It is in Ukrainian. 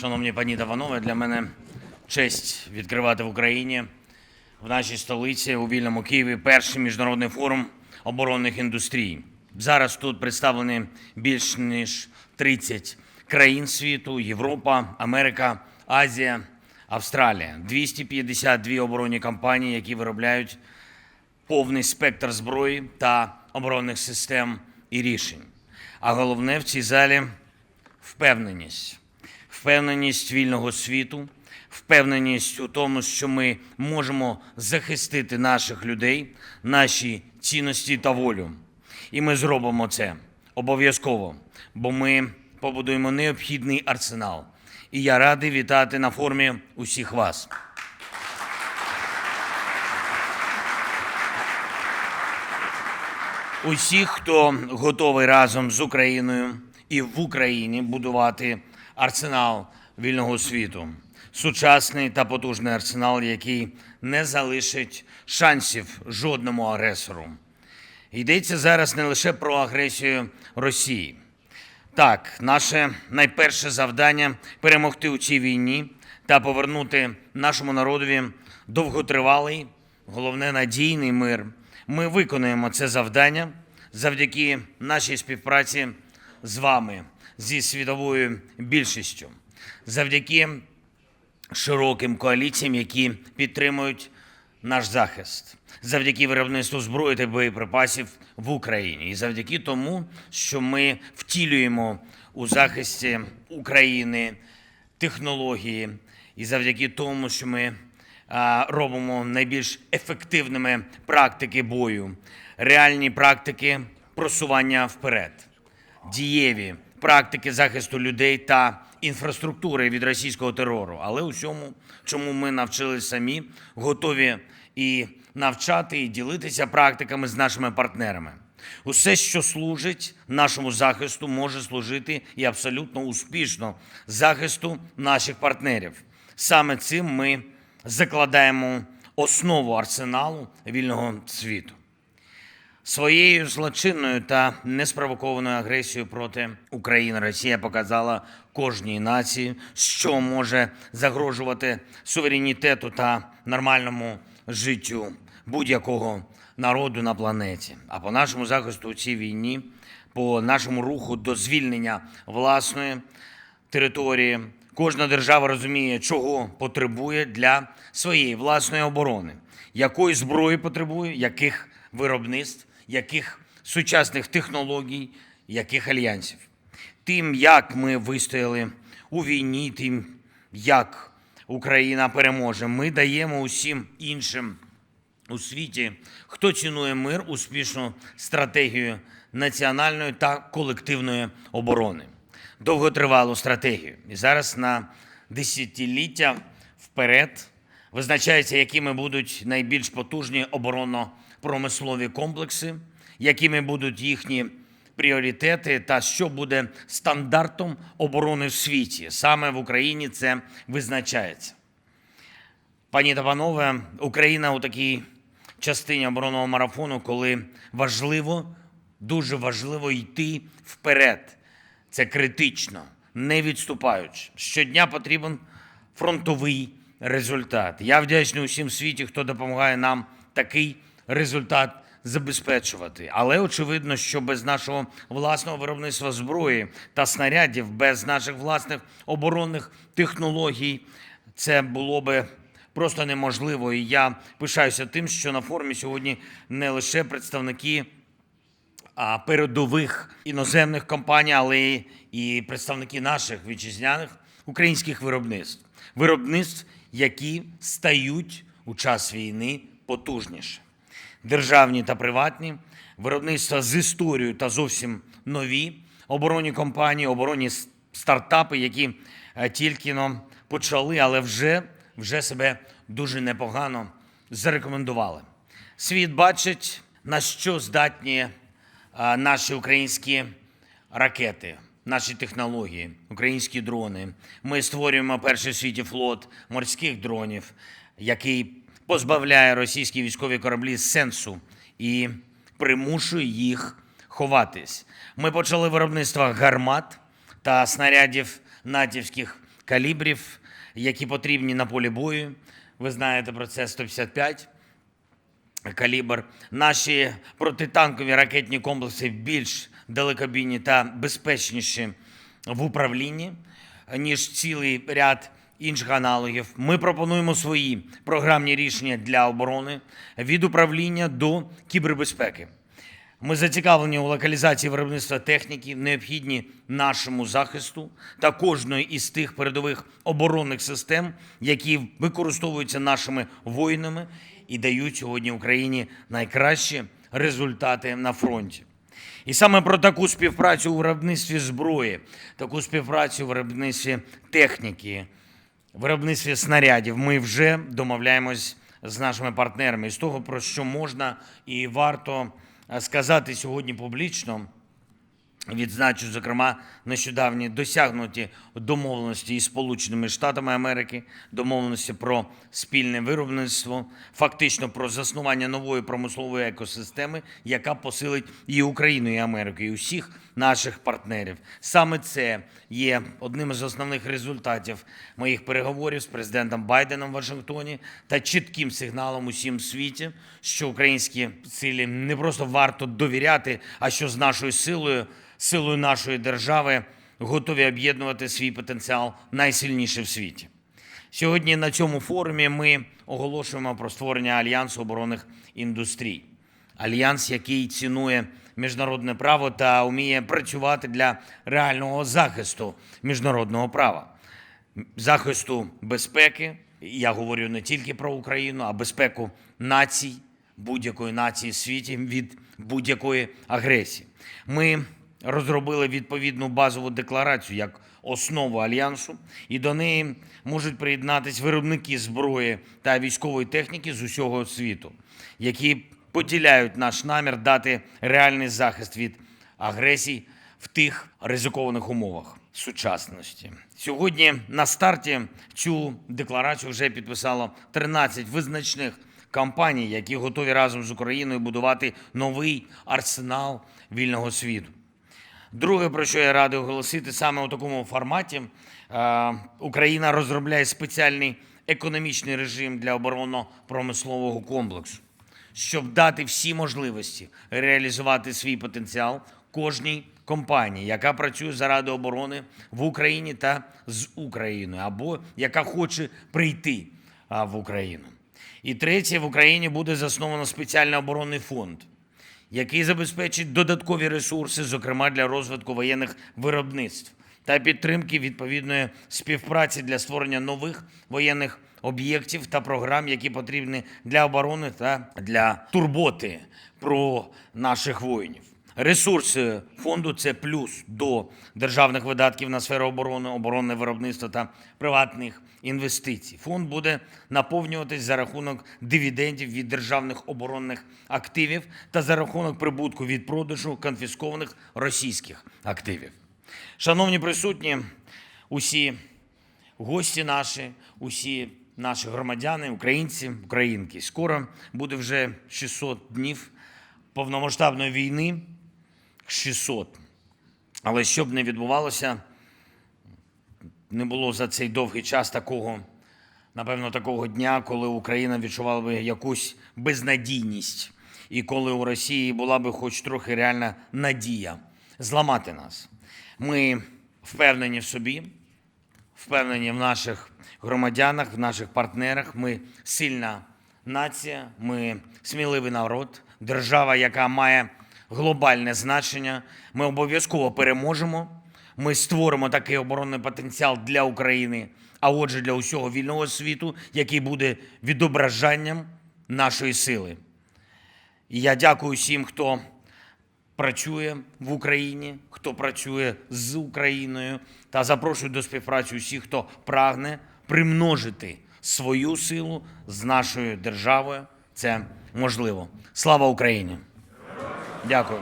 Шановні пані та панове, для мене честь відкривати в Україні, в нашій столиці, у вільному Києві, перший міжнародний форум оборонних індустрій. Зараз тут представлені більш ніж 30 країн світу: Європа, Америка, Азія, Австралія, 252 оборонні компанії, які виробляють повний спектр зброї та оборонних систем і рішень. А головне в цій залі впевненість. Впевненість вільного світу, впевненість у тому, що ми можемо захистити наших людей, наші цінності та волю. І ми зробимо це обов'язково, бо ми побудуємо необхідний арсенал. І я радий вітати на форумі усіх вас. Усіх, хто готовий разом з Україною і в Україні будувати арсенал вільного світу, сучасний та потужний арсенал, який не залишить шансів жодному агресору. Йдеться зараз не лише про агресію Росії. Так, наше найперше завдання перемогти у цій війні та повернути нашому народові довготривалий, головне надійний мир. Ми виконуємо це завдання завдяки нашій співпраці з вами, зі світовою більшістю, завдяки широким коаліціям, які підтримують наш захист, завдяки виробництву зброї та боєприпасів в Україні, і завдяки тому, що ми втілюємо у захисті України технології, і завдяки тому, що ми робимо найбільш ефективними практики бою, реальні практики просування вперед. Дієві практики захисту людей та інфраструктури від російського терору. Але усьому, чому ми навчились самі, готові і навчати, і ділитися практиками з нашими партнерами. Усе, що служить нашому захисту, може служити і абсолютно успішно захисту наших партнерів. Саме цим ми закладаємо основу арсеналу вільного світу. Своєю злочинною та неспровокованою агресією проти України Росія показала кожній нації, що може загрожувати суверенітету та нормальному життю будь-якого народу на планеті. А по нашому захисту у цій війні, по нашому руху до звільнення власної території, кожна держава розуміє, чого потребує для своєї власної оборони, якої зброї потребує, яких виробництв, яких сучасних технологій, яких альянсів. Тим, як ми вистояли у війні, тим, як Україна переможе, ми даємо усім іншим у світі, хто цінує мир, успішну стратегію національної та колективної оборони, довготривалу стратегію. І зараз на десятиліття вперед визначається, якими будуть найбільш потужні оборонно-промислові комплекси, якими будуть їхні пріоритети та що буде стандартом оборони в світі. Саме в Україні це визначається. Пані та панове, Україна у такій частині оборонного марафону, коли важливо, дуже важливо йти вперед. Це критично, не відступаючи. Щодня потрібен фронтовий результат. Я вдячний усім світі, хто допомагає нам такий результат забезпечувати. Але очевидно, що без нашого власного виробництва зброї та снарядів, без наших власних оборонних технологій, це було би просто неможливо. І я пишаюся тим, що на форумі сьогодні не лише представники передових іноземних компаній, але і представники наших вітчизняних українських виробництв. Виробництв, які стають у час війни потужніше. Державні та приватні, виробництва з історією та зовсім нові, оборонні компанії, оборонні стартапи, які е, тільки но почали, але вже, вже себе дуже непогано зарекомендували. Світ бачить, на що здатні наші українські ракети, наші технології, українські дрони. Ми створюємо перший в світі флот морських дронів, який позбавляє російські військові кораблі сенсу і примушує їх ховатись. Ми почали виробництво гармат та снарядів натівських калібрів, які потрібні на полі бою. Ви знаєте про це 155 калібр. Наші протитанкові ракетні комплекси більш далекобійні та безпечніші в управлінні, ніж цілий ряд інших аналогів. Ми пропонуємо свої програмні рішення для оборони від управління до кібербезпеки. Ми зацікавлені у локалізації виробництва техніки, необхідні нашому захисту та кожної із тих передових оборонних систем, які використовуються нашими воїнами і дають сьогодні Україні найкращі результати на фронті. І саме про таку співпрацю у виробництві зброї, таку співпрацю у виробництві техніки, виробництві снарядів ми вже домовляємось з нашими партнерами. І з того, про що можна і варто е, сказати сьогодні публічно, Відзначу, зокрема, нещодавні досягнуті домовленості із Сполученими Штатами Америки, домовленості про спільне виробництво, фактично про заснування нової промислової екосистеми, яка посилить і Україну, і Америку, і усіх наших партнерів. Саме це є одним із основних результатів моїх переговорів з президентом Байденом в Вашингтоні та чітким сигналом усім світі, що українські силі не просто варто довіряти, а що з нашою силою силою нашої держави готові об'єднувати свій потенціал найсильніше в світі. Сьогодні на цьому форумі ми оголошуємо про створення альянсу оборонних індустрій. Альянс, який цінує міжнародне право та вміє працювати для реального захисту міжнародного права, захисту безпеки. Я говорю не тільки про Україну, а безпеку націй, будь-якої нації в світі від будь-якої агресії. Ми розробили відповідну базову декларацію як основу альянсу, і до неї можуть приєднатись виробники зброї та військової техніки з усього світу, які поділяють наш намір дати реальний захист від агресій в тих ризикованих умовах сучасності. Сьогодні на старті цю декларацію вже підписало 13 визначних компаній, які готові разом з Україною будувати новий арсенал вільного світу. Друге, про що я радий оголосити, саме у такому форматі е, Україна розробляє спеціальний економічний режим для оборонно-промислового комплексу, щоб дати всі можливості реалізувати свій потенціал кожній компанії, яка працює заради оборони в Україні та з Україною, або яка хоче прийти в Україну. І третє, в Україні буде засновано спеціальний оборонний фонд який забезпечить додаткові ресурси, зокрема для розвитку воєнних виробництв та підтримки відповідної співпраці для створення нових воєнних об'єктів та програм, які потрібні для оборони та для турботи про наших воїнів. Ресурси фонду це плюс до державних видатків на сферу оборони, оборонне виробництво та приватних інвестицій. Фонд буде наповнюватись за рахунок дивідендів від державних оборонних активів та за рахунок прибутку від продажу конфіскованих російських активів. Шановні присутні, усі гості наші, усі наші громадяни, українці, українки. Скоро буде вже 600 днів повномасштабної війни. 600. Але що б не відбувалося, не було за цей довгий час такого, напевно, такого дня, коли Україна відчувала би якусь безнадійність, і коли у Росії була би хоч трохи реальна надія зламати нас. Ми впевнені в собі, впевнені в наших громадянах, в наших партнерах. Ми сильна нація, ми сміливий народ, держава, яка має глобальне значення. Ми обов'язково переможемо. Ми створимо такий оборонний потенціал для України, а отже, для усього вільного світу, який буде відображенням нашої сили. Я дякую всім, хто працює в Україні, хто працює з Україною, та запрошую до співпраці усіх, хто прагне примножити свою силу з нашою державою. Це можливо. Слава Україні! Дякую.